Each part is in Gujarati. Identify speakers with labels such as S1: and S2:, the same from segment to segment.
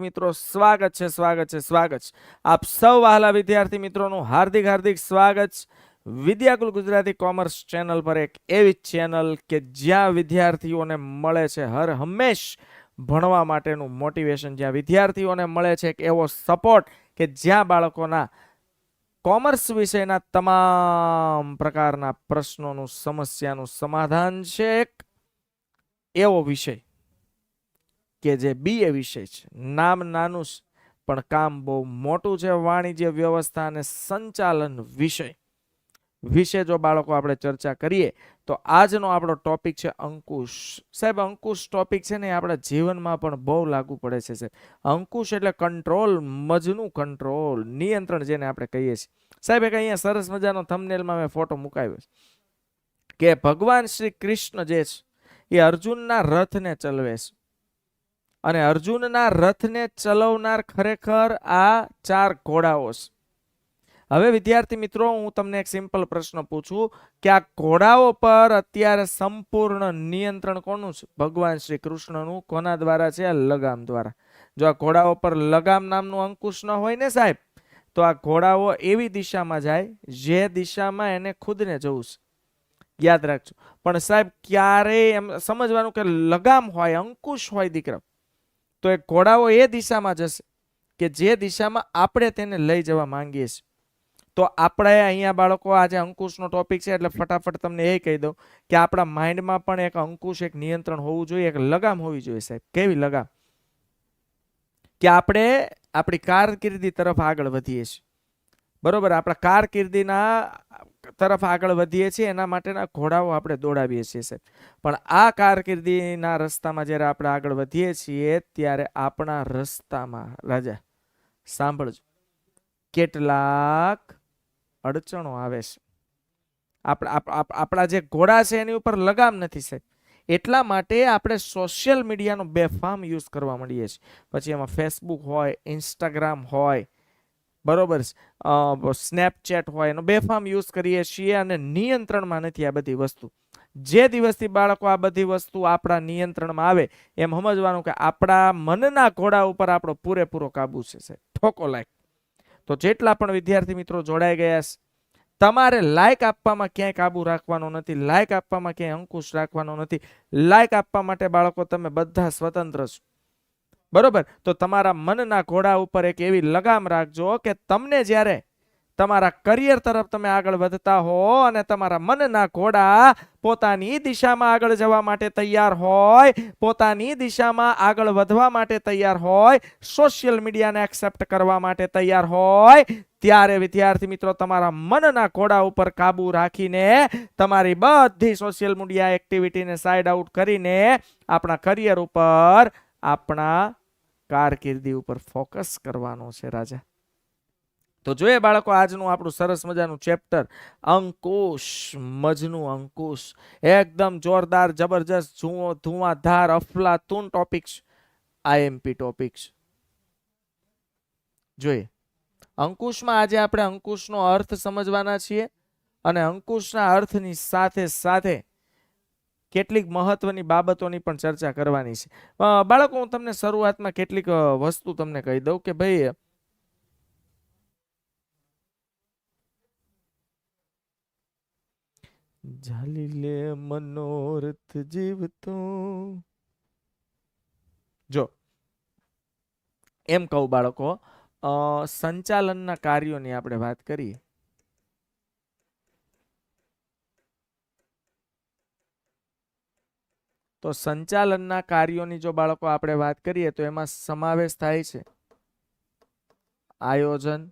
S1: મિત્રો, સ્વાગત છે સ્વાગત છે, સ્વાગત આપ સૌ વહાલા વિદ્યાર્થી મિત્રોનું હાર્દિક હાર્દિક સ્વાગત વિદ્યાકુલ ગુજરાતી કોમર્સ ચેનલ પર એક એવી ચેનલ કે જ્યાં વિદ્યાર્થીઓને મળે છે હર હંમેશ ભણવા માટેનું મોટિવેશન. જ્યાં વિદ્યાર્થીઓને મળે છે એક એવો સપોર્ટ કે જ્યાં બાળકોના કોમર્સ વિષયના તમામ પ્રકારના પ્રશ્નોનું, સમસ્યાનું સમાધાન છે એક એવો વિષય. કે જે બી એ વિષય છે. નામ નાનું પણ કામ બહુ મોટું છે વાણિજ્ય વ્યવસ્થા અને સંચાલન વિષય. વિશે જો બાળકો આપણે ચર્ચા કરીએ, તો આજનો આપણો ટોપિક છે અંકુશ. સાહેબ, અંકુશ ટોપિક છે ને આપણા જીવનમાં પણ બહુ લાગુ પડે છે સાહેબ. અંકુશ એટલે કંટ્રોલ, મજનું કંટ્રોલ, નિયંત્રણ જેને આપણે કહીએ છીએ. સાહેબ, એક અહીંયા સરસ મજાનો થંબનેલમાં મેં ફોટો મુકાવ્યો છે. કે ભગવાન શ્રી કૃષ્ણ જે છે, એ અર્જુનના રથને ચલવે છે. અને અર્જુનના રથને ચલાવનાર ખરેખર આ ચાર ઘોડાઓ છે. હવે વિદ્યાર્થી મિત્રો, હું તમને એક સિમ્પલ પ્રશ્ન પૂછું. કે આ ઘોડાઓ પર અત્યારે સંપૂર્ણ નિયંત્રણ કોનું છે? ભગવાન શ્રી કૃષ્ણનું, કોના દ્વારા છે? આ લગામ દ્વારા. જો આ ઘોડાઓ પર લગામ નામનું અંકુશ ન હોય ને સાહેબ, તો આ ઘોડાઓ એવી દિશામાં જાય, જે દિશામાં એને ખુદને જવું છે. યાદ રાખજો. પણ સાહેબ, ક્યારેય એમ સમજવાનું કે લગામ હોય, અંકુશ હોય દીકરા. તો એ ઘોડાઓ એ દિશામાં જશે કે જે દિશામાં આપણે તેને લઈ જવા માંગીએ છીએ. તો આપણે અહીંયા બાળકો આજે અંકુશનો ટોપિક છે એટલે ફટાફટ તમને એ કહી દઉં કે આપણા માઇન્ડમાં પણ એક અંકુશ એક નિયંત્રણ હોવું જોઈએ, એક લગામ હોવી જોઈએ સાહેબ. કેવી લગામ? કે આપણે આપણી કારકિર્દી તરફ આગળ વધીએ છીએ. બરોબર? આપણા કારકિર્દીના તરફ આગળ વધીએ છીએ, એના માટેના ઘોડાઓ આપણે દોડાવીએ છીએ સાહેબ. પણ આ કારકિર્દીના રસ્તામાં જ્યારે આપણે આગળ વધીએ છીએ, ત્યારે આપણા રસ્તામાં, રાજા, સાંભળજો. કેટલાક અડચણો આવે છે. આપણા આપણા જે ઘોડા છે, એની ઉપર લગામ નથી સાહેબ. એટલા માટે આપણે સોશિયલ મીડિયાનો બેફામ યુઝ કરવા માંડીએ છીએ. પછી એમાં ફેસબુક હોય ઇન્સ્ટાગ્રામ હોય બરોબર સ્નેપચેટ હોય એનો બેફામ યુઝ કરીએ છીએ અને નિયંત્રણમાં નથી આ બધી વસ્તુ. જે દિવસથી બાળકો આ બધી વસ્તુ આપણા નિયંત્રણમાં આવે, એમ સમજવાનું કે આપણા મનના ઘોડા ઉપર આપણો પૂરેપૂરો કાબુ છે ઠોકો લાયક. તો જેટલા પણ વિદ્યાર્થી મિત્રો જોડાઈ ગયા છે, તમારે લાયક આપવામાં ક્યાંય કાબુ રાખવાનો નથી લાયક આપવામાં ક્યાંય અંકુશ રાખવાનો નથી. લાયક આપવા માટે બાળકો, તમે બધા સ્વતંત્ર છો. બરોબર? તો તમારા મનના ઘોડા ઉપર એક એવી લગામ રાખજો કે તમને જ્યારે તમારા કરિયર તરફ તમે આગળ વધતા હો અને તમારા મનના ઘોડા પોતાની દિશામાં આગળ જવા માટે તૈયાર હોય, પોતાની દિશામાં આગળ વધવા માટે તૈયાર હોય સોશિયલ મીડિયાને એક્સેપ્ટ કરવા માટે તૈયાર હોય, ત્યારે વિદ્યાર્થી મિત્રો તમારા મનના ઘોડા ઉપર કાબુ રાખીને તમારી બધી સોશિયલ મીડિયા એક્ટિવિટીને સાઇડ આઉટ કરીને આપણા કરિયર ઉપર આપણા કારકિર્દી ઉપર ફોકસ કરવાનો છે રાજા. તો જોઈએ બાળકો, આજનું આપણું સરસ મજાનું ચેપ્ટર, અંકુશ, મજનું અંકુશ. એકદમ જોરદાર, જબરજસ્ત, જુઓ ધુઆધાર અફલાતુન ટોપિક્સ આઈએમપી ટોપિક્સ જોઈએ, અંકુશમાં આજે આપણે અંકુશનો અર્થ સમજવાના છીએ અને અંકુશના અર્થની સાથે સાથે કેટલીક મહત્વની બાબતોની પણ ચર્ચા કરવાની છે. બાળકો, હું તમને શરૂઆતમાં કેટલીક વસ્તુ તમને કહી દઉં કે ભાઈ ઝાલી લે મનોરથ જીવતો. જો, એમ કહું બાળકો સંચાલનના કાર્યોની આપણે વાત કરીએ. તો સંચાલનના કાર્યોની જો બાળકો આપણે વાત કરીએ તો એમાં સમાવેશ થાય છે. આયોજન.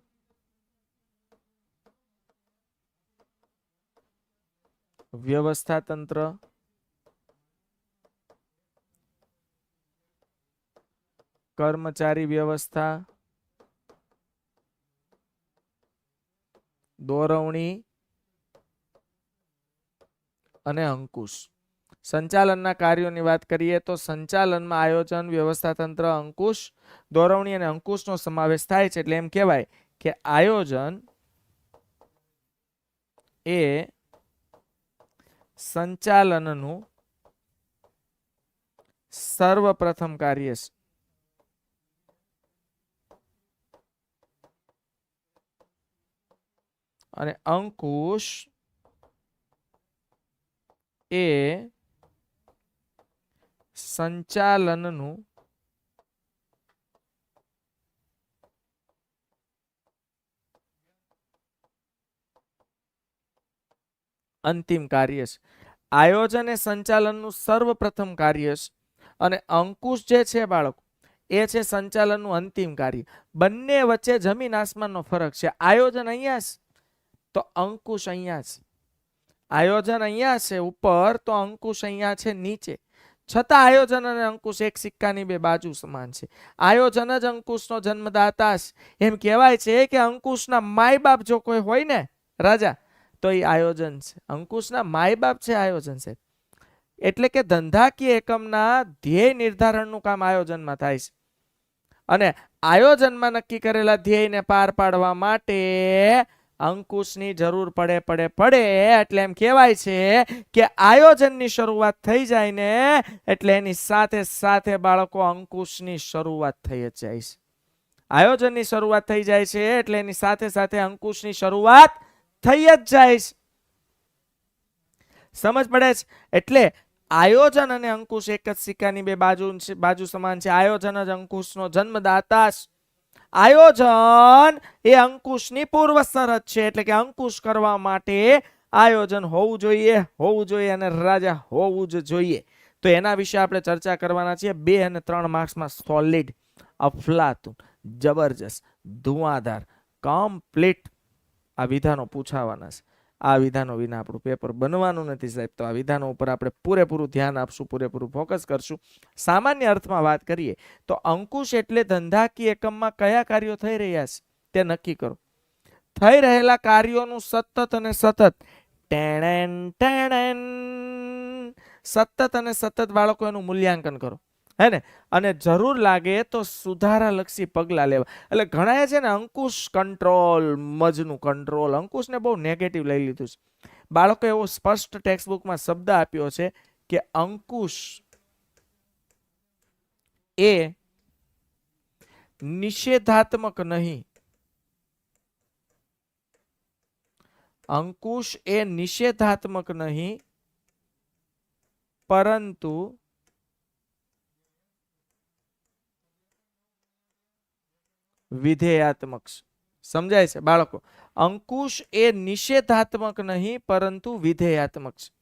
S1: વ્યવસ્થા તંત્ર. કર્મચારી વ્યવસ્થા. દોરવણી. અને અંકુશ. સંચાલનના કાર્યોની વાત કરીએ તો સંચાલનમાં આયોજન વ્યવસ્થા તંત્ર અંકુશ દોરવણી અને અંકુશનો સમાવેશ થાય છે. એટલે એમ કહેવાય કે આયોજન એ સંચાલનનું સર્વપ્રથમ કાર્ય છે. અને અંકુશ એ સંચાલનનું અંતિમ કાર્ય છે. આયોજન એ સંચાલનનું સર્વપ્રથમ કાર્ય છે. અને અંકુશ જે છે બાળકો, એ છે સંચાલનનું અંતિમ કાર્ય. બંને વચ્ચે જમીન આસમાનનો ફરક છે. આયોજન અહીંયા છે, તો અંકુશ અહીંયા છે. આયોજન અહીંયા છે ઉપર, તો અંકુશ અહીંયા છે નીચે. છતાં આયોજન અને અંકુશ એક સિક્કાની બે બાજુ સમાન છે. આયોજન જ અંકુશનો જન્મદાતા એમ કહેવાય છે કે અંકુશના માય બાપ જો કોઈ હોય ને, રાજા, તો એ આયોજન છે. અંકુશના માય બાપ છે, આયોજન છે. એટલે કે ધંધાકીય એકમના ધ્યેય નિર્ધારણનું કામ આયોજનમાં થાય છે. અને આયોજનમાં નક્કી કરેલા ધ્યેયને પાર પાડવા માટે અંકુશની જરૂર પડે પડે પડે. એટલે એમ કહેવાય છે કે આયોજનની શરૂઆત થઈ જાય ને એટલે એની સાથે સાથે બાળકો અંકુશની શરૂઆત થઈ જ જાય છે. આયોજનની શરૂઆત થઈ જાય છે એટલે એની સાથે સાથે અંકુશની શરૂઆત થઈ જ જાય છે. સમજ પડે છે? એટલે આયોજન અને અંકુશ એક જ સિક્કાની બે બાજુ બાજુ સમાન છે. આયોજન જ અંકુશનો જન્મદાતા છે આયોજન એ અંકુશની પૂર્વ શરત છે. એટલે કે અંકુશ કરવા માટે આયોજન હોવું જોઈએ હોવું જોઈએ અને રાજા હોવું જ જોઈએ. તો એના વિશે આપણે ચર્ચા કરવાના છીએ. બે અને ત્રણ માર્ક્સમાં સોલિડ અફલાતું, જબરજસ્ત, ધુઆધાર કમ્પ્લીટ આ વિધાનો પૂછાવાના છે. આ વિધાનો વિના આપણું પેપર બનવાનું નથી સાહેબ. તો આ વિધાનો ઉપર આપણે પૂરેપૂરું ધ્યાન આપશું, પૂરેપૂરું ફોકસ કરશું. સામાન્ય અર્થમાં વાત કરીએ તો અંકુશ એટલે ધંધાકીય એકમમાં કયા કાર્યો થઈ રહ્યા છે? તે નક્કી કરો. થઈ રહેલા કાર્યોનું સતત અને સતત ટેણેન ટેણેન. સતત અને સતત બાળકો એનું મૂલ્યાંકન કરો. હે ને? અને જરૂર લાગે તો સુધારાલક્ષી પગલાં લેવા. એટલે ઘણાએ છે ને અંકુશ કંટ્રોલ, મજનું કંટ્રોલ, અંકુશને બહુ નેગેટિવ લઈ લીધું છે. બાળકો એવો સ્પષ્ટ ટેક્સ્ટ બુકમાં શબ્દ આપ્યો છે કે અંકુશ એ નિષેધાત્મક નહીં. અંકુશ એ નિષેધાત્મક નહીં, પરંતુ વિધેયાત્મક. સમજાય છે બાળકો? અંકુશ એ નિષેધાત્મક નહીં, પરંતુ વિધેયાત્મક છે.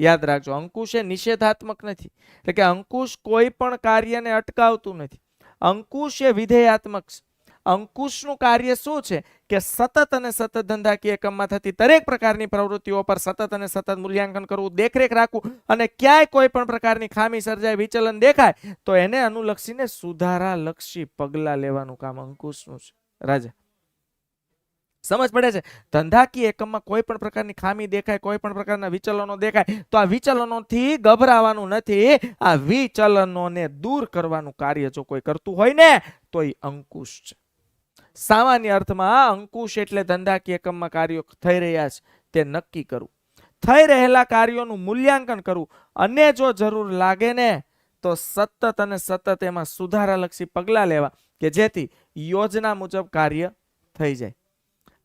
S1: યાદ રાખજો, અંકુશ એ નિષેધાત્મક નથી. એટલે કે અંકુશ કોઈ પણ કાર્યને અટકાવતું નથી. અંકુશ એ વિધેયાત્મક છે. અંકુશનું કાર્ય શું છે? કે સતત અને સતત ધંધાકીય એકમમાં થતી દરેક પ્રકારની પ્રવૃત્તિઓ પર સતત અને સતત મૂલ્યાંકન કરવું, દેખરેખ રાખવું અને ક્યાંય કોઈ પણ પ્રકારની ખામી સર્જાય, વિચલન દેખાય, તો એને અનુલક્ષીને સુધારા લક્ષી પગલાં લેવાનું કામ અંકુશનું છે. રાજા, સમજ પડે છે? ધંધાકીય એકમમાં કોઈ પણ પ્રકારની ખામી દેખાય, કોઈ પણ પ્રકારના વિચલનો દેખાય, તો આ વિચલનોથી ગભરાવાનું નથી. આ વિચલનોને દૂર કરવાનું કાર્ય જો કોઈ કરતું હોય ને, તો એ અંકુશ છે. સામાન્ય અર્થમાં અંકુશ એટલે ધંધાકીય એકમમાં કાર્યો થઈ રહ્યા છે, તે નક્કી કરવું થઈ રહેલા કાર્યોનું મૂલ્યાંકન કરવું અને જો જરૂર લાગે ને, તો સતત અને સતત એમાં સુધારાલક્ષી પગલાં લેવા કે જેથી યોજના મુજબ કાર્ય થઈ જાય.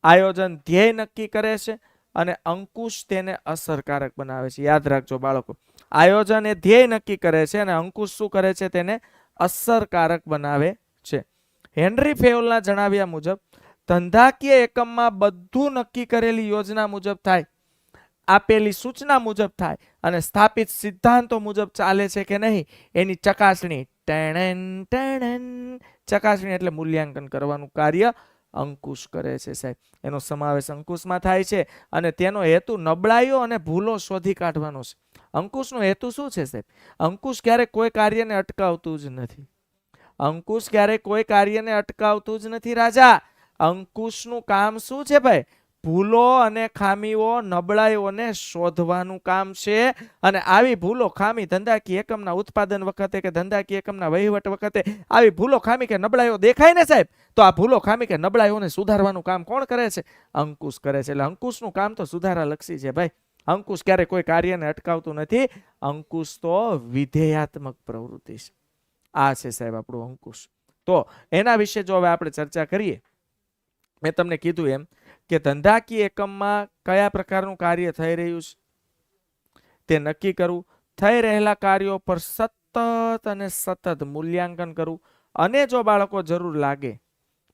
S1: આયોજન ધ્યેય નક્કી કરે છે અને અંકુશ તેને અસરકારક બનાવે છે. યાદ રાખજો બાળકો, આયોજન એ ધ્યેય નક્કી કરે છે અને અંકુશ શું કરે છે? તેને અસરકારક બનાવે છે. હેનરી ફેવલના જણાવ્યા મુજબ, ધંધાકીય એકમમાં બધું નક્કી કરેલી યોજના મુજબ થાય, આપેલી સૂચના મુજબ થાય અને સ્થાપિત સિદ્ધાંતો મુજબ ચાલે છે કે નહીં, એની ચકાસણી ટેણેન ટેણેન, ચકાસણી એટલે મૂલ્યાંકન કરવાનું કાર્ય અંકુશ કરે છે સાહેબ. એનો સમાવેશ અંકુશમાં થાય છે અને તેનો હેતુ નબળાઈઓ અને ભૂલો શોધી કાઢવાનો છે. અંકુશનો હેતુ શું છે સાહેબ? અંકુશ ક્યારેક કોઈ કાર્યને અટકાવતું જ નથી. અંકુશ ક્યારે કોઈ કાર્યને અટકાવતું જ નથી, રાજા. અંકુશનું કામ શું છે ભાઈ? ભૂલો અને ખામીઓ નબળાઈઓને શોધવાનું કામ છે. અને આવી ભૂલો, ખામી, ધંધાકીય એકમના ઉત્પાદન વખતે કે ધંધાકીય એકમના વહીવટ વખતે આવી ભૂલો, ખામી કે નબળાઈઓ દેખાય ને સાહેબ? તો આ ભૂલો, ખામી કે નબળાઈઓને સુધારવાનું કામ કોણ કરે છે? અંકુશ કરે છે. એટલે અંકુશનું કામ તો સુધારાલક્ષી છે ભાઈ. અંકુશ ક્યારે કોઈ કાર્યને અટકાવતું નથી. અંકુશ તો વિધેયાત્મક પ્રવૃત્તિ છે. આ છે સાહેબ આપણું અંકુશ. તો એના વિશે જો હવે આપણે ચર્ચા કરીએ, મેં તમને કીધું એમ કે ધંધાકીય એકમમાં કયા પ્રકારનું કાર્ય થઈ રહ્યું છે? તે નક્કી કરવું થઈ રહેલા કાર્યો પર સતત અને સતત મૂલ્યાંકન કરવું અને જો બાળકો જરૂર લાગે,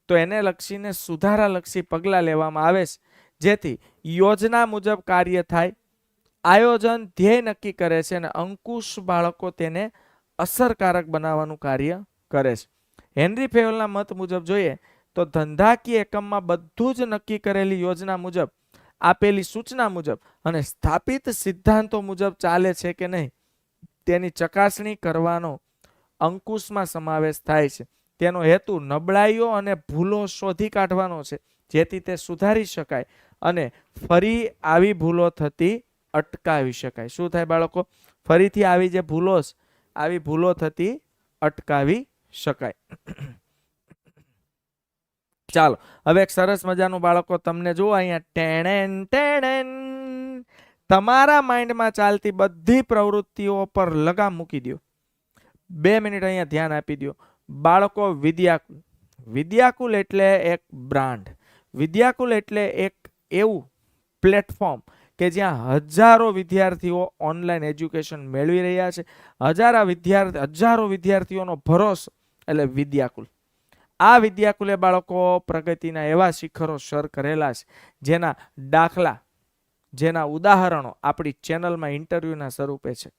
S1: તો એને લક્ષીને સુધારાલક્ષી પગલાં લેવામાં આવે છે. જેથી યોજના મુજબ કાર્ય થાય, આયોજન ધ્યેય નક્કી કરે છે અને અંકુશ બાળકો તેને અસરકારક બનાવવાનું કાર્ય કરે છે. હેનરી ફેવલના મત મુજબ જોઈએ તો ધંધાકીય એકમમાં બધું જ નક્કી કરેલી યોજના મુજબ આપેલી સૂચના મુજબ અને સ્થાપિત સિદ્ધાંતો મુજબ ચાલે છે કે નહીં તેની ચકાસણી કરવાનો અંકુશમાં સમાવેશ થાય છે. તેનો હેતુ નબળાઈઓ અને ભૂલો શોધી કાઢવાનો છે જેથી તે સુધારી શકાય અને ફરી આવી ભૂલો થતી અટકાવી શકાય. શું થાય બાળકો? ફરીથી આવી જે ભૂલો છે, આવી ભૂલો થતી અટકાવી શકાય. ચાલો, હવે એક સરસ મજાનું બાળકો તમને જુઓ અહીંયા, ટેણેન ટેણેન. તમારા માઇન્ડમાં ચાલતી બધી પ્રવૃત્તિઓ પર લગામ મૂકી દો બે મિનિટ અહીંયા ધ્યાન આપી દો બાળકો, વિદ્યાકુલ. વિદ્યાકુલ એટલે એક બ્રાન્ડ. વિદ્યાકુલ એટલે એક એવું પ્લેટફોર્મ કે જ્યાં હજારો વિદ્યાર્થીઓ ઓનલાઈન એજ્યુકેશન મેળવી રહ્યા છે. હજારા વિદ્યાર્થી, હજારો વિદ્યાર્થીઓનો ભરોસો એટલે વિદ્યાકુલ. આ વિદ્યાકુલે બાળકો પ્રગતિના એવા શિખરો સર કરેલા છે, જેના દાખલા, જેના ઉદાહરણો આપણી ચેનલમાં ઇન્ટરવ્યૂના સ્વરૂપે છે.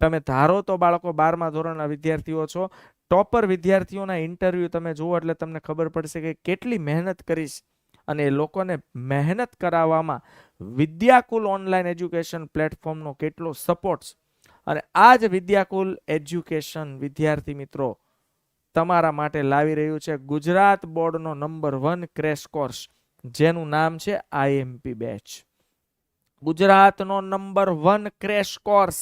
S1: તમે ધારો તો બાળકો બારમા ધોરણના વિદ્યાર્થીઓ છો, ટોપર વિદ્યાર્થીઓના ઇન્ટરવ્યૂ તમે જુઓ એટલે તમને ખબર પડશે કે કેટલી મહેનત કરીશ. અને લોકોને મહેનત કરાવવામાં વિદ્યાકુલ ઓનલાઈન એજ્યુકેશન પ્લેટફોર્મનો કેટલો સપોર્ટ અને આ જ વિદ્યાકુલ એજ્યુકેશન વિદ્યાર્થી મિત્રો તમારા માટે લાવી રહ્યું છે ગુજરાત બોર્ડનો નંબર વન ક્રેશ કોર્સ, જેનું નામ છે આઈએમપી બેચ. ગુજરાતનો નંબર વન ક્રેશ કોર્સ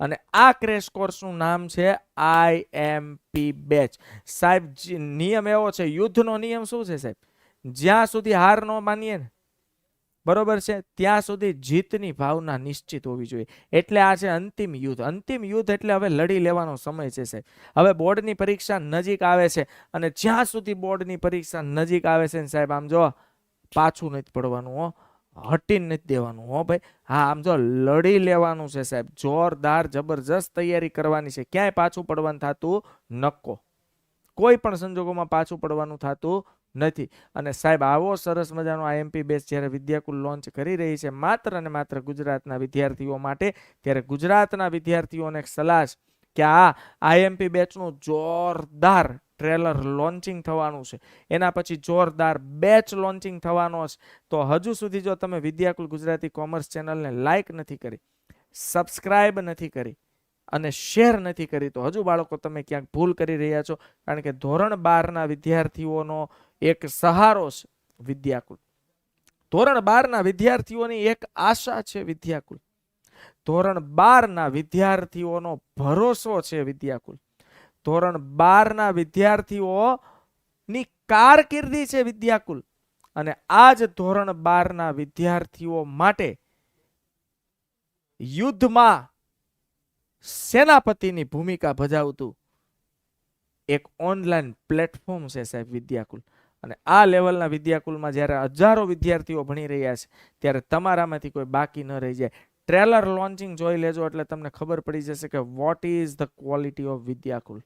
S1: અને આ ક્રેશ કોર્સનું નામ છે આઈએમપી બેચ. સાહેબ નિયમ એવો છે, યુદ્ધનો નિયમ શું છે સાહેબ? જ્યાં સુધી હાર ન માનીએ ને, બરોબર છે? ત્યાં સુધી જીતની ભાવના નિશ્ચિત હોવી જોઈએ. એટલે આ છે અંતિમ યુદ્ધ. અંતિમ યુદ્ધ એટલે હવે લડી લેવાનો સમય છે સાહેબ. હવે બોર્ડની પરીક્ષા નજીક આવે છે અને જ્યાં સુધી બોર્ડની પરીક્ષા નજીક આવે છે ને સાહેબ, આમ જો પાછું નથી પડવાનું, હો. હટી નથી દેવાનું, હો ભાઈ. હા, આમ જો લડી લેવાનું છે સાહેબ. જોરદાર, જબરજસ્ત તૈયારી કરવાની છે. ક્યાંય પાછું પડવાનું થતું નક્કો. કોઈ પણ સંજોગોમાં પાછું પડવાનું થતું નથી. અને સાહેબ, આવો સરસ મજાનો આઈએમપી બેચ જ્યારે વિદ્યાકુલ લોન્ચ કરી રહી છે, માત્ર અને માત્ર ગુજરાતના વિદ્યાર્થીઓ માટે, ત્યારે ગુજરાતના વિદ્યાર્થીઓને સલાહ કે આ આઈએમપી બેચનું જોરદાર ટ્રેલર લોન્ચિંગ થવાનું છે. એના પછી જોરદાર બેચ લોન્ચિંગ થવાનો છે. તો હજુ સુધી જો તમે વિદ્યાકુલ ગુજરાતી કોમર્સ ચેનલને લાઇક નથી કરી સબસ્ક્રાઇબ નથી કરી અને શેર નથી કરી, તો હજુ બાળકો તમે ક્યાંક ભૂલ કરી રહ્યા છો. કારણ કે ધોરણ બારના વિદ્યાર્થીઓનો એક સહારો છે વિદ્યાકુલ ધોરણ બારના વિદ્યાર્થીઓની એક આશા છે વિદ્યાકુલ ધોરણ બારના વિદ્યાર્થીઓનો ભરોસો છે વિદ્યાકુલ ધોરણ બારના વિદ્યાર્થીઓની કારકિર્દી છે વિદ્યાકુલ અને આ જ ધોરણ બારના વિદ્યાર્થીઓ માટે યુદ્ધમાં સેનાપતિની ભૂમિકા ભજાવતું એક ઓનલાઈન પ્લેટફોર્મ છે સાહેબ વિદ્યાકુલ અને આ લેવલના વિદ્યાકુલમાં જ્યારે હજારો વિદ્યાર્થીઓ ભણી રહ્યા છે, ત્યારે તમારામાંથી કોઈ બાકી ન રહી જાય. ટ્રેલર લોન્ચિંગ જોઈ લેજો એટલે તમને ખબર પડી જશે કે what is the quality of Vidyakul?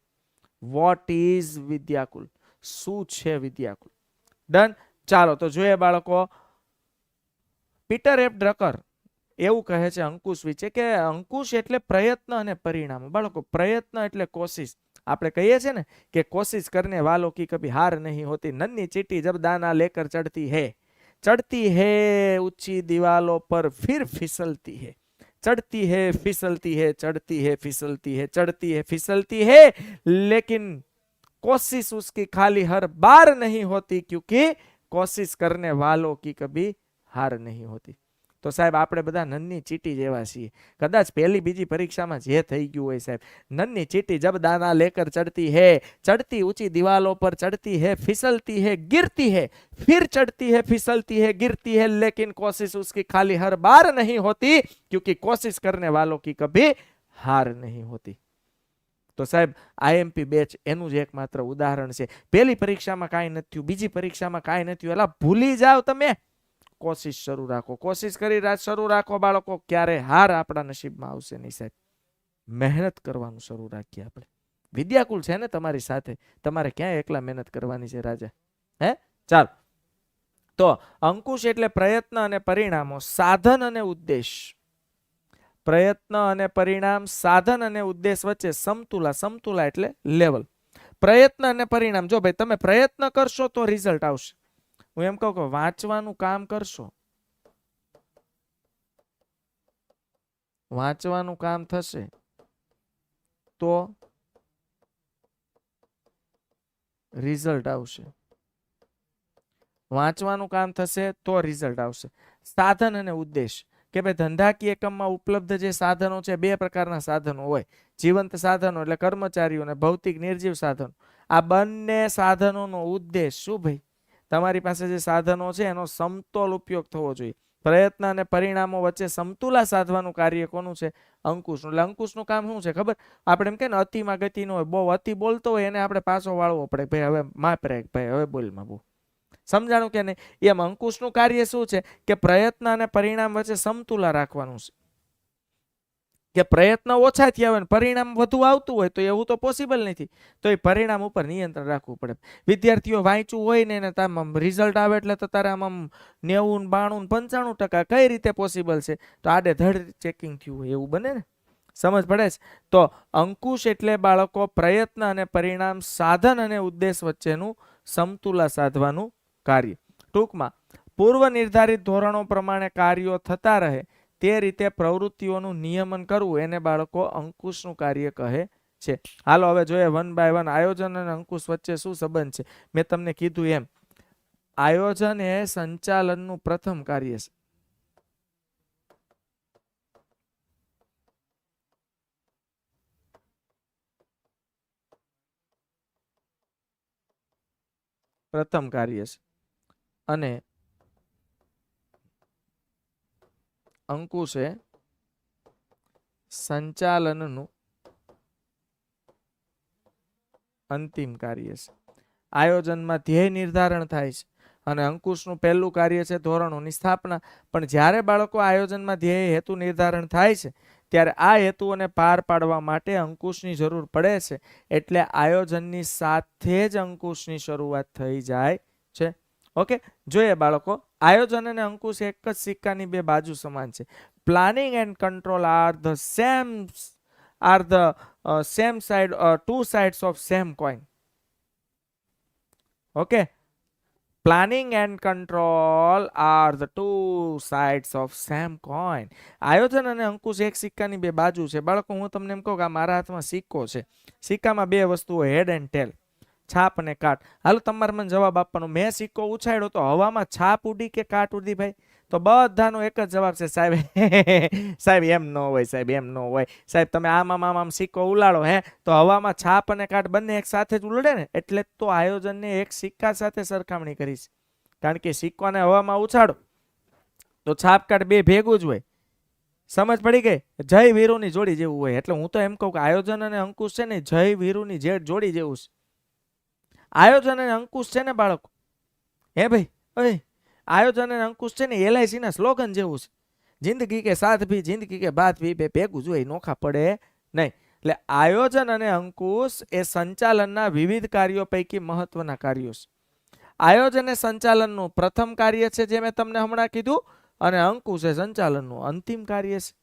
S1: What is Vidyakul? શું છે વિદ્યાકુલ? ડન ચાલો, તો જોઈએ બાળકો. પીટર એફ ડ્રકર એવું કહે છે અંકુશ વિશે કે અંકુશ એટલે પ્રયત્ન અને પરિણામ. બાળકો, પ્રયત્ન એટલે કોશિશ. आप कही છીએ ને કે કોશિશ કરને વાલો કી કભી હાર નહીં હોતી. નન્ની ચીટી જબ દાના લેકર ચડતી હે. ચડતી હે ઊંચી દિવાલો પર ફિર चढ़ती है फिसलती है चढ़ती है फिसलती है चढ़ती है फिसलती है लेकिन कोशिश उसकी खाली हर बार नहीं होती क्योंकि कोशिश करने वालों की कभी हार नहीं होती તો સાહેબ આપણે બધા નન્ની ચીટી જેવા છીએ કદાચ પહેલી બીજી પરીક્ષામાં જે થઈ ગયું હોય સાહેબ નન્ની ચીટી જબ દાના લેકર ચડતી હે ચડતી ऊंची दीवालों पर चढ़ती है फिसलती है गिरती है फिर चढ़ती है फिसलती है गिरती है लेकिन कोशिश उसकी खाली हर बार नहीं होती क्योंकि कोशिश करने वालों की कभी हार नहीं होती તો સાહેબ આઈએમપી બેચ એનું જ એકમાત્ર ઉદાહરણ છે પહેલી પરીક્ષામાં કાંઈ નથી થયું બીજી પરીક્ષામાં કાંઈ નથી થયું એલા ભૂલી જાઓ તમે કોશિશ શરૂ રાખો. કોશિશ કરી રા- શરૂ રાખો બાળકો. ક્યારે હાર આપણા નસીબમાં આવશે નહીં સાહેબ. મહેનત કરવાનું શરૂ રાખીએ આપણે. વિદ્યાકુલ છે ને તમારી સાથે. તમારે ક્યાં એકલા મહેનત કરવાની છે રાજા? હે? ચાલ. તો અંકુશ એટલે પ્રયત્ન અને પરિણામો, સાધન અને ઉદ્દેશ. પ્રયત્ન અને પરિણામ, સાધન અને ઉદ્દેશ વચ્ચે સમતુલા. સમતુલા એટલે લેવલ પ્રયત્ન અને પરિણામ. જો ભાઈ તમે પ્રયત્ન કરશો તો રિઝલ્ટ આવશે. હું એમ કહું કે વાંચવાનું કામ કરશો. વાંચવાનું કામ થશે તો રિઝલ્ટ આવશે. વાંચવાનું કામ થશે તો રિઝલ્ટ આવશે. સાધન અને ઉદ્દેશ કે ભાઈ ધંધાકીય એકમમાં ઉપલબ્ધ જે સાધનો છે, બે પ્રકારના સાધનો હોય. જીવંત સાધનો એટલે કર્મચારીઓ ભૌતિક નિર્જીવ સાધનો. આ બંને સાધનોનો ઉદ્દેશ શું ભાઈ? તમારી પાસે જે સાધનો છે, એનો સમતોલ ઉપયોગ થવો જોઈએ. પ્રયત્ન અને પરિણામો વચ્ચે સમતુલા સાધવાનું કાર્ય કોનું છે? અંકુશનું. એટલે અંકુશનું કામ શું છે ખબર? આપણે એમ કે ને અતિમાં ગતિ નો હોય, બહુ અતિ બોલતો હોય, એને આપણે પાછો વાળવો પડે. ભાઈ, હવે માપ રે, ભાઈ, હવે બોલમાં બહુ. સમજાણું કે નહીં? એમ અંકુશનું કાર્ય શું છે? કે પ્રયત્ન અને પરિણામ વચ્ચે સમતુલા રાખવાનું છે. કે પ્રયત્ન ઓછા થયા હોય પરિણામ વધુ આવતું હોય તો એવું તો પોસિબલ નથી. તો એ પરિણામ ઉપર નિયંત્રણ રાખવું પડે. વિદ્યાર્થીઓ વાંચવું હોય ને એને આમ રિઝલ્ટ આવે એટલે તો તારે આમ નેવું બાણું પંચાણું ટકા કઈ રીતે પોસિબલ છે? તો આડે ધડ ચેકિંગ થયું હોય એવું બને ને? સમજ પડે છે? તો અંકુશ એટલે બાળકો પ્રયત્ન અને પરિણામ સાધન અને ઉદ્દેશ વચ્ચેનું સમતુલા સાધવાનું કાર્ય. ટૂંકમાં પૂર્વ નિર્ધારિત ધોરણો પ્રમાણે કાર્યો થતા રહે તે રીતે પ્રવૃત્તિઓનું નિયમન કરવું એને બાળકો અંકુશનું કાર્ય કહે છે. હાલો, હવે જોઈએ વન બાય વન આયોજન અને અંકુશ વચ્ચે શું સંબંધ છે? મેં તમને કીધું એમ, આયોજન એ સંચાલનનું પ્રથમ કાર્ય છે. પ્રથમ કાર્ય છે. અને અંકુશ સંચાલનનું અંતિમ કાર્ય છે. આયોજનમાં ધ્યેય નિર્ધારણ થાય છે અને અંકુશનું પહેલું કાર્ય છે ધોરણોની સ્થાપના. પણ જ્યારે બાળકો આયોજનમાં ધ્યેય હેતુ નિર્ધારણ થાય છે, ત્યારે આ હેતુઓને પાર પાડવા માટે અંકુશની જરૂર પડે છે. એટલે આયોજનની સાથે જ અંકુશની શરૂઆત થઈ જાય છે. ઓકે? જોઈએ બાળકો, આયોજન અને અંકુશ એક જ સિક્કાની બે બાજુ સમાન છે. Planning and control are the same are the same side two sides of same coin okay? Planning and control are the two sides of same coin આયોજન અને અંકુશ એક સિક્કાની બે બાજુ છે. બાળકો, હું તમને એમ કહું કે મારા હાથમાં સિક્કો છે. સિક્કામાં બે વસ્તુઓ હેડ એન્ડ ટેલ છાપ અને કાટ. હાલો, તમારે મને જવાબ આપવાનો. મેં સિક્કો ઉછાળ્યો તો હવામાં છાપ ઉડી કે કાટ ઉડી ભાઈ? તો બધાનો એક જ જવાબ છે, સાહેબ. સાહેબ, એમ ન હોય, સાહેબ, એમ ન હોય. સાહેબ, તમે આમ આમ આમ સિક્કો ઉલાડો હે? તો હવામાં છાપ અને કાટ બંને એક સાથે જ ઉલડે ને? એટલે તો આયોજનને એક સિક્કા સાથે સરખામણી કરીશ. કારણ કે સિક્કાને હવામાં ઉછાળો, તો છાપ કાટ બે ભેગું જ હોય. સમજ પડી ગઈ? જય વીરુની જોડી જેવું હોય. એટલે હું તો એમ કહું કે આયોજન અને અંકુશ છે ને, જય વીરુની જે જોડી જેવું છે. આયોજન અને અંકુશ છે ને બાળકો? હે ભાઈ? ઓય આયોજન અને અંકુશ છે ને એલઆઈસીના સ્લોગન જેવું છે. જિંદગી કે સાથ ભી, જિંદગી કે બાદ ભી, બે ભેગું જોઈએ નોખા પડે નહીં. એટલે આયોજન અને અંકુશ એ સંચાલનના વિવિધ કાર્યો પૈકી મહત્વના કાર્યો છે. આયોજન એ સંચાલનનું પ્રથમ કાર્ય છે જે મેં તમને હમણાં કીધું અને અંકુશ એ સંચાલનનું અંતિમ કાર્ય છે.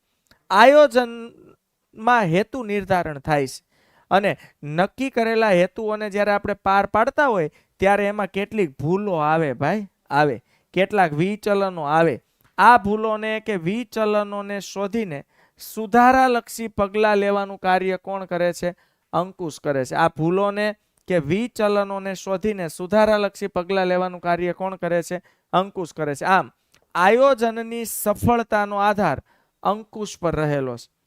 S1: આયોજનમાં હેતુ નિર્ધારણ થાય છે. અને નક્કી કરેલા હેતુઓને જ્યારે આપણે પાર પાડતા હોય, ત્યારે એમાં કેટલીક ભૂલો આવે ભાઈ? આવે. કેટલાક વિચલનો આવે. આ ભૂલોને કે વિચલનોને શોધીને સુધારાલક્ષી પગલાં લેવાનું કાર્ય કોણ કરે છે? અંકુશ કરે છે. આ ભૂલોને કે વિચલનોને શોધીને સુધારાલક્ષી પગલાં લેવાનું કાર્ય કોણ કરે છે? અંકુશ કરે છે. આમ, આયોજનની સફળતાનો આધાર અંકુશ પર રહેલો છે.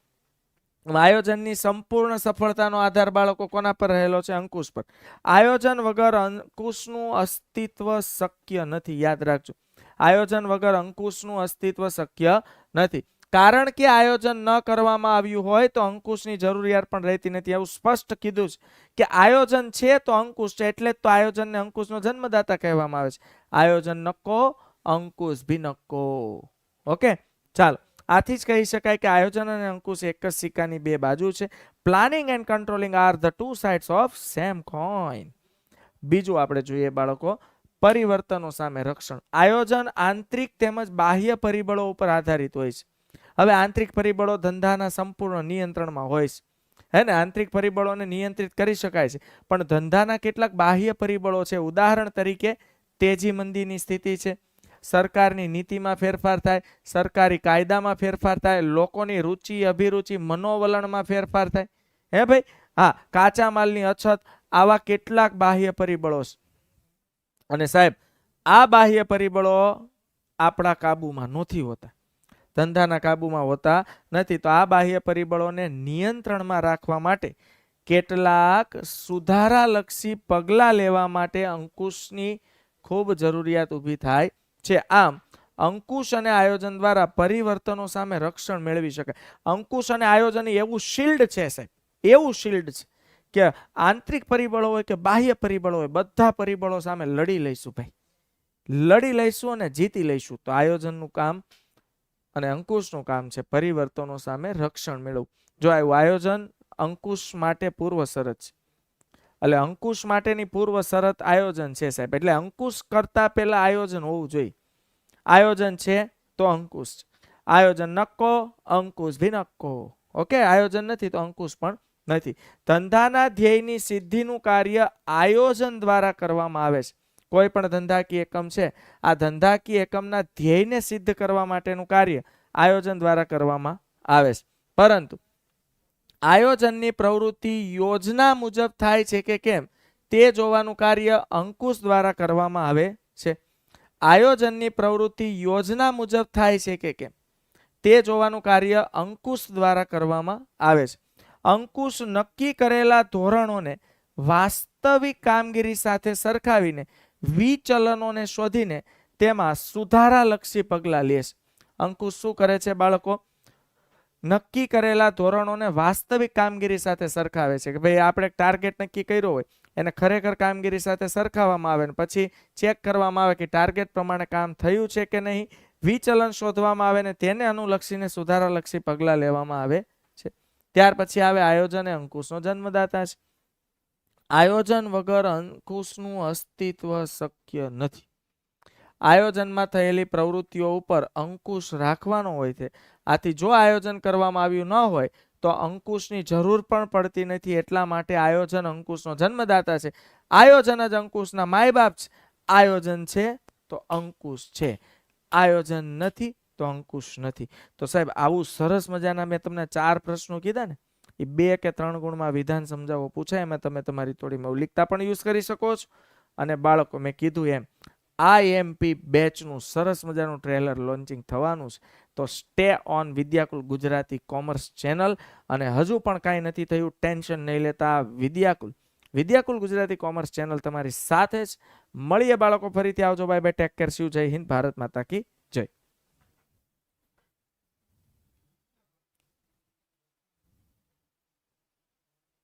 S1: આયોજનની સંપૂર્ણ સફળતાનો આધાર બાળકો કોના પર રહેલો છે? અંકુશ પર. આયોજન વગર અંકુશનું અસ્તિત્વ શક્ય નથી. યાદ રાખજો. આયોજન વગર અંકુશનું અસ્તિત્વ શક્ય નથી. કારણ કે આયોજન ન કરવામાં આવ્યું હોય તો અંકુશની જરૂરિયાત પણ રહેતી નથી. એવું સ્પષ્ટ કીધું છે કે આયોજન છે તો અંકુશ છે, એટલે જ તો આયોજનને અંકુશનો જન્મદાતા કહેવામાં આવે છે. આયોજન નક્કો, અંકુશ ભી નક્કો. ઓકે? ચાલો. આથી જ કહી શકાય કે આયોજન અને અંકુશ એક જ સિક્કાની બે બાજુ છે. Planning and controlling are the two sides of same coin બીજું આપણે જોઈએ બાળકો, પરિવર્તનો સામે રક્ષણ. આયોજન આંતરિક તેમજ બાહ્ય પરિબળો ઉપર આધારિત હોય છે. હવે આંતરિક પરિબળો ધંધાના સંપૂર્ણ નિયંત્રણમાં હોય છે. હે ને? આંતરિક પરિબળોને નિયંત્રિત કરી શકાય છે. પણ ધંધાના કેટલાક બાહ્ય પરિબળો છે. ઉદાહરણ તરીકે તેજી મંદીની સ્થિતિ છે. સરકારની નીતિમાં ફેરફાર થાય, સરકારી કાયદામાં ફેરફાર થાય, લોકોની રુચિ, અભિરુચિ, મનોવલણમાં ફેરફાર થાય. હે ભાઈ? હા, કાચા માલની અછત, આવા કેટલાક બાહ્ય પરિબળો છે અને સાહેબ, આ બાહ્ય પરિબળો આપણા કાબુમાં નથી હોતા. ધંધાના કાબુમાં હોતા નથી. તો આ બાહ્ય પરિબળોને નિયંત્રણમાં રાખવા માટે કેટલાક સુધારાલક્ષી પગલાં લેવા માટે અંકુશની ખૂબ જરૂરિયાત ઊભી થાય છે આમ અંકુશ અને આયોજન દ્વારા પરિવર્તનો સામે રક્ષણ મેળવી શકાય અંકુશ અને આયોજન એવું શિલ્ડ છે સાહેબ, એવું શિલ્ડ છે કે આંતરિક પરિબળો હોય કે બાહ્ય પરિબળો હોય, બધા પરિબળો સામે લડી લઈશું ભાઈ. લડી લઈશું અને જીતી લઈશું. તો આયોજનનું કામ અને અંકુશનું કામ છે પરિવર્તનો સામે રક્ષણ મેળવવું. જો આવ્યું આયોજન અંકુશ માટે પૂર્વ શરત છે. એટલે અંકુશ માટેની પૂર્વ શરત આયોજન છે સાહેબ. એટલે અંકુશ કરતા પહેલા આયોજન હોવું જોઈએ. આયોજન છે તો અંકુશ. આયોજન નક્કો, અંકુશ ભી નક્કો ઓકે? આયોજન નથી તો અંકુશ પણ નથી. ધંધાના ધ્યેયની સિદ્ધિનું કાર્ય આયોજન દ્વારા કરવામાં આવે છે. કોઈ પણ ધંધાકીય એકમ છે, આ ધંધાકીય એકમના ધ્યેયને સિદ્ધ કરવા માટેનું કાર્ય આયોજન દ્વારા કરવામાં આવે છે. પરંતુ આયોજનની પ્રવૃત્તિ યોજના મુજબ થાય છે કે કેમ, તે જોવાનું કાર્ય અંકુશ દ્વારા કરવામાં આવે છે. આયોજનની પ્રવૃત્તિ યોજના મુજબ થાય છે કે કેમ, તે જોવાનું કાર્ય અંકુશ દ્વારા કરવામાં આવે છે. અંકુશ નક્કી કરેલા ધોરણોને વાસ્તવિક કામગીરી સાથે સરખાવીને વિચલનોને શોધીને તેમાં સુધારાલક્ષી પગલાં લે છે. અંકુશ શું કરે છે બાળકો? નક્કી કરેલા ધોરણોને વાસ્તવિક કામગીરી સાથે સરખાવે છે કે ભાઈ આપણે ટાર્ગેટ નક્કી કર્યો હોય, એને ખરેખર કામગીરી સાથે સરખાવવામાં આવે ને પછી ચેક કરવામાં આવે કે ટાર્ગેટ પ્રમાણે કામ થયું છે કે નહીં, વિચલન શોધવામાં આવે ને તેને અનુલક્ષીને સુધારાલક્ષી પગલાં લેવામાં આવે છે. ત્યાર પછી આવે આયોજન એ અંકુશનો જન્મદાતા છે. આયોજન વગર અંકુશનું અસ્તિત્વ શક્ય નથી. આયોજનમાં થયેલી પ્રવૃત્તિઓ ઉપર અંકુશ રાખવાનો હોય છે. આથી જો આયોજન કરવામાં આવ્યું ન હોય, તો અંકુશની જરૂર પણ પડતી નથી. એટલા માટે આયોજન અંકુશનો જન્મદાતા છે. આયોજન જ અંકુશના માય બાપ આયોજન છે તો અંકુશ છે. આયોજન નથી તો અંકુશ નથી. તો સાહેબ, આવું સરસ મજાના મેં તમને ચાર પ્રશ્નો કીધા ને, એ બે કે ત્રણ ગુણમાં વિધાન સમજાવો, પૂછાય એમાં તમે તમારી થોડી મૌલિકતા પણ યુઝ કરી શકો છો. અને બાળકો, મેં કીધું એમ આઈએમપી બેચનું સરસ મજાનું ટ્રેલર લોન્ચિંગ થવાનું છે. તો stay on Vidyakul Gujarati commerce channel. અને હજુ પણ કાંઈ નથી થયું, ટેન્શન નહીં લેતા વિદ્યાકુલ. વિદ્યાકુલ ગુજરાતી કોમર્સ ચેનલ તમારી સાથે જ. મળીએ બાળકો, ફરીથી આવજો. Bye bye take care Shiv જય હિન્દ ભારત માતા કી